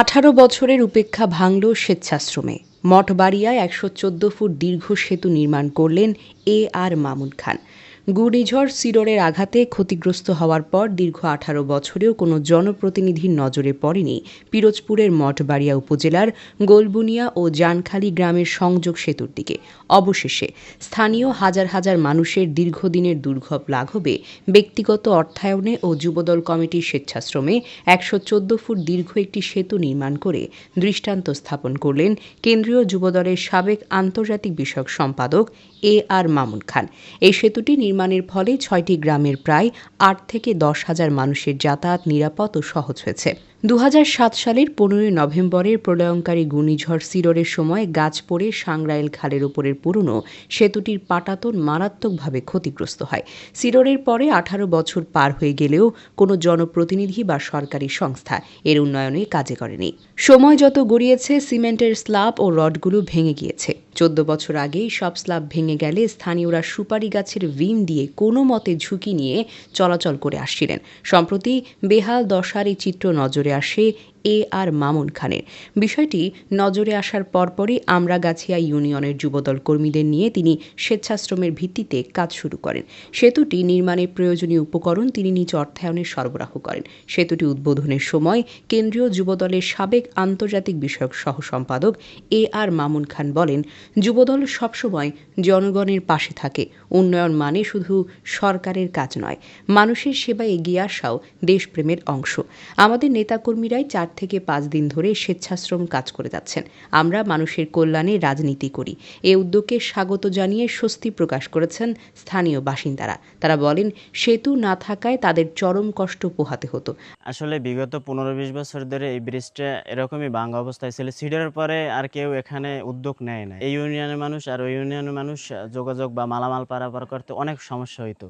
আঠারো বছরের উপেক্ষা ভাঙল স্বেচ্ছাশ্রমে। মঠবাড়িয়ায় একশো চোদ্দ ফুট দীর্ঘ সেতু নির্মাণ করলেন এ আর মামুন খান। ঘূর্ণিঝড় সিরোরের আঘাতে ক্ষতিগ্রস্ত হওয়ার পর দীর্ঘ আঠারো বছরেও কোনো জনপ্রতিনিধির নজরে পড়েনি পিরোজপুরের মঠবাড়িয়া উপজেলার গোলবুনিয়া ও জানখালি গ্রামের সংযোগ সেতুর দিকে। অবশেষে স্থানীয় হাজার হাজার মানুষের দীর্ঘদিনের দুর্ভব লাঘবে ব্যক্তিগত অর্থায়নে ও যুবদল কমিটির স্বেচ্ছাশ্রমে একশো চোদ্দ ফুট দীর্ঘ একটি সেতু নির্মাণ করে দৃষ্টান্ত স্থাপন করলেন কেন্দ্রীয় যুবদলের সাবেক আন্তর্জাতিক বিষয়ক সম্পাদক এ আর মামুন খান। এই সেতুটি নির্মাণের ফলে ছয়টি গ্রামের প্রায় আট থেকে দশ হাজার মানুষের যাতায়াত নিরাপদ ও সহজ হয়েছে। দু হাজার সাত সালের পনেরোই নভেম্বরের প্রলয়ঙ্কারী ঘূর্ণিঝড় সিরোরের সময় গাছ পড়ে সাংরাইল খালের উপরের পুরনো সেতুটির পাটাতন মারাত্মকভাবে ক্ষতিগ্রস্ত হয়। সিরোরের পরে আঠারো বছর পার হয়ে গেলেও কোনো জনপ্রতিনিধি বা সরকারি সংস্থা এর উন্নয়নে কাজে করেনি। সময় যত গড়িয়েছে, সিমেন্টের স্ল্যাব ও রডগুলো ভেঙে গিয়েছে। চোদ্দ বছর আগেই সব স্ল্যাব ভেঙে গেলে স্থানীয়রা সুপারি গাছের ভিম দিয়ে কোনো মতে ঝুঁকি নিয়ে চলাচল করে আসছিলেন। সম্প্রতি বেহাল দশার এই চিত্র নজরে আসে এ আর মামুন খানের। বিষয়টি নজরে আসার পরপরই আমরাগাছিয়া ইউনিয়নের যুবদল কর্মীদের নিয়ে তিনি স্বেচ্ছাশ্রমের ভিত্তিতে কাজ শুরু করেন। সেতুটি নির্মাণে প্রয়োজনীয় উপকরণ তিনি নিজ অর্থায়নে সরবরাহ করেন। সেতুটি উদ্বোধনের সময় কেন্দ্রীয় যুবদলের সাবেক আন্তর্জাতিক বিষয়ক সহ সম্পাদক এ আর মামুন খান বলেন, যুবদল সবসময় জনগণের পাশে থাকে। উন্নয়ন মানে শুধু সরকারের কাজ নয়। মানুষের সেবায় এগিয়ে আসাও দেশপ্রেমের অংশ। আমাদের নেতাকর্মীরাই চার থেকে পাঁচ দিন ধরে স্বেচ্ছাশ্রম কাজ করে যাচ্ছেন। আমরা মানুষের কল্যাণে রাজনীতি করি। এ উদ্যোগকে স্বাগত জানিয়ে স্বস্তি প্রকাশ করেছেন স্থানীয় বাসিন্দারা। তারা বলেন, সেতু না থাকায় তাদের চরম কষ্ট পোহাতে হতো। আসলে বিগত পনেরো বিশ বছর ধরে এই ব্রিজটা এরকমই ভাঙা অবস্থায় ছিল। সিডারের পরে আর কেউ এখানে উদ্যোগ নেয় না এই ইউনিয়নের মানুষ আর ওই ইউনিয়নের মানুষ যোগাযোগ বা মালামাল পারাপার করতে অনেক সমস্যা হইতো।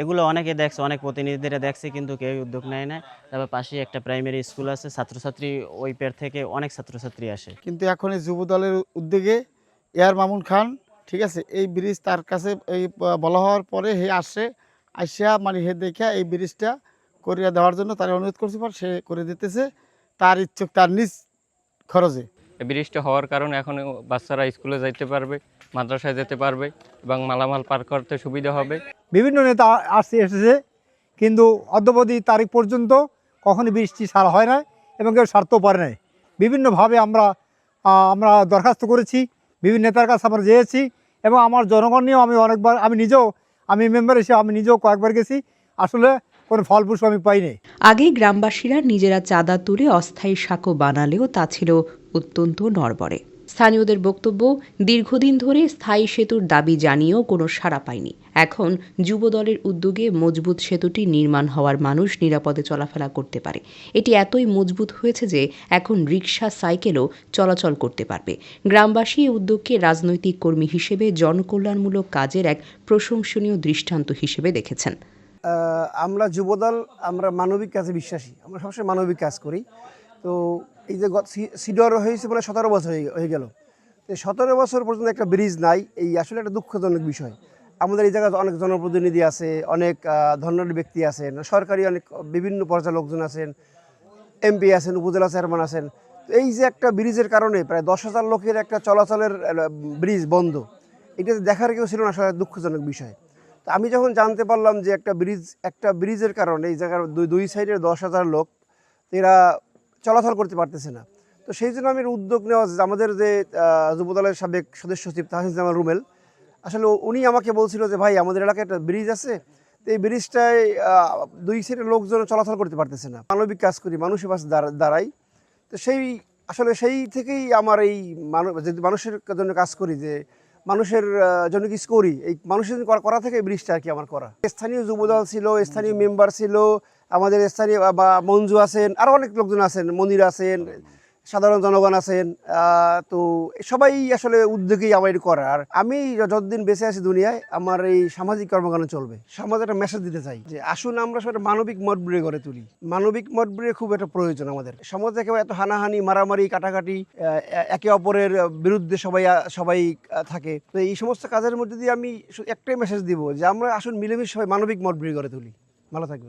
এগুলো অনেকে দেখছে অনেক প্রতিনিধিরা দেখছে কিন্তু কেউ উদ্যোগ নেয় না। তারপর পাশেই একটা প্রাইমারি স্কুল আছে ছাত্রছাত্রী ওই পের থেকে অনেক ছাত্রছাত্রী আসে। কিন্তু এখন এই যুব দলের উদ্যোগে এয়ার মামুন খান ঠিক আছে এই ব্রিজ তার কাছে এই বলা হওয়ার পরে হে আসে আসিয়া মানে হে দেখা এই ব্রিজটা করিয়া দেওয়ার জন্য তার অনুরোধ করছে পর সে করে দিতেছে তার ইচ্ছুক তার নিজ খরচে। এই ব্রিজটা হওয়ার কারণে এখন বাচ্চারা স্কুলে যাইতে পারবে মাদ্রাসায় যেতে পারবে এবং মালামাল পার করতে সুবিধা হবে। বিভিন্ন নেতা আসছে এসেছে, কিন্তু অদ্যবধি তারিখ পর্যন্ত কখনই বৃষ্টি সারা হয় না এবং কেউ সারতেও পারে নাই। বিভিন্নভাবে আমরা আমরা দরখাস্ত করেছি, বিভিন্ন নেতার কাছে আমরা যেয়েছি এবং আমার জনগণ নিয়েও আমি অনেকবার, আমি নিজেও, আমি মেম্বার হিসেবে আমি নিজেও কয়েকবার গেছি, আসলে কোনো ফলপ্রসূ আমি পাইনি। আগে গ্রামবাসীরা নিজেরা চাঁদা তুলে অস্থায়ী সাঁকো বানালেও তা ছিল অত্যন্ত নড়বড়ে। স্থানীয়দের বক্তব্য, দীর্ঘদিন ধরে স্থায়ী সেতুর দাবি জানিয়েও কোনো সাড়া পায়নি। এখন যুবদলের উদ্যোগে মজবুত সেতুটি নির্মাণ হওয়ার মানুষ নিরাপদে চলাফেরা করতে পারে। এটি এতই মজবুত হয়েছে যে এখন রিক্সা সাইকেলও চলাচল করতে পারবে। গ্রামবাসী এই উদ্যোগকে রাজনৈতিক কর্মী হিসেবে জনকল্যাণমূলক কাজের এক প্রশংসনীয় দৃষ্টান্ত হিসেবে দেখেছেন। আমরা যুবদল, আমরা মানবিক কাজে বিশ্বাসী। আমরা সবসময় মানবিক কাজ করি। তো এই যে সিডর হয়েছে বলে সতেরো বছর হয়ে গেল। সতেরো বছর পর্যন্ত একটা ব্রিজ নাই, এই আসলে একটা দুঃখজনক বিষয়। আমাদের এই জায়গায় অনেক জনপ্রতিনিধি আছে অনেক ধন্যবাদ ব্যক্তি আছেন, সরকারি অনেক, বিভিন্ন পর্যায়ের লোকজন আছেন এমপি আছেন, উপজেলা চেয়ারম্যান আছেন। এই যে একটা ব্রিজের কারণে প্রায় দশ হাজার লোকের একটা চলাচলের ব্রিজ বন্ধ এটা দেখার কেউ ছিল না, আসলে দুঃখজনক বিষয়। তো আমি যখন জানতে পারলাম যে একটা ব্রিজ একটা ব্রিজের কারণে এই জায়গার দুই দুই সাইডের দশ হাজার লোক, এরা চলাচল করতে পারতেছে না। তো সেই জন্য আমি উদ্যোগ নেওয়া আমাদের যে যুবদলের সাবেক সদস্য সচিব তাহিজ জামাল রুমেল, আসলে উনি আমাকে বলছিল যে, ভাই, আমাদের এলাকায় একটা ব্রিজ আছে। তো এই ব্রিজটায় দুই সাইডের লোকজন চলাচল করতে পারতেছে না। মানবিক কাজ করি মানুষের পাশে দাঁড়াই। তো সেই, আসলে সেই থেকেই আমার এই মানুষ মানুষের জন্য কাজ করি যে মানুষের জন্য কিছু করি। এই মানুষের জন্য করা- থেকে ব্রিজটা আর কি আমার করা। স্থানীয় যুবদল ছিল, স্থানীয় মেম্বার ছিল, আমাদের স্থানীয় বা মঞ্জু আছেন আরও অনেক লোকজন আছেন মন্দির আছেন সাধারণ জনগণ আছেন তো সবাই আসলে উদ্যোগী আমার করার আমি যতদিন বেঁচে আছি দুনিয়ায়, আমার এই সামাজিক কর্মকাণ্ড চলবে। সমাজে একটা মেসেজ দিতে চাই যে, আসুন আমরা সবাই মানবিক মতবিরে গড়ে তুলি। মানবিক মতবিরে খুব একটা প্রয়োজন আমাদের। সমাজে একেবারে এত হানাহানি, মারামারি, কাটাকাটি একে অপরের বিরুদ্ধে সবাই সবাই থাকে। তো এই সমস্ত কাজের মধ্যে দিয়ে আমি একটাই মেসেজ দিব যে, আমরা আসুন মিলেমিশে সবাই মানবিক মতবিরে গড়ে তুলি। ভালো থাকবেন।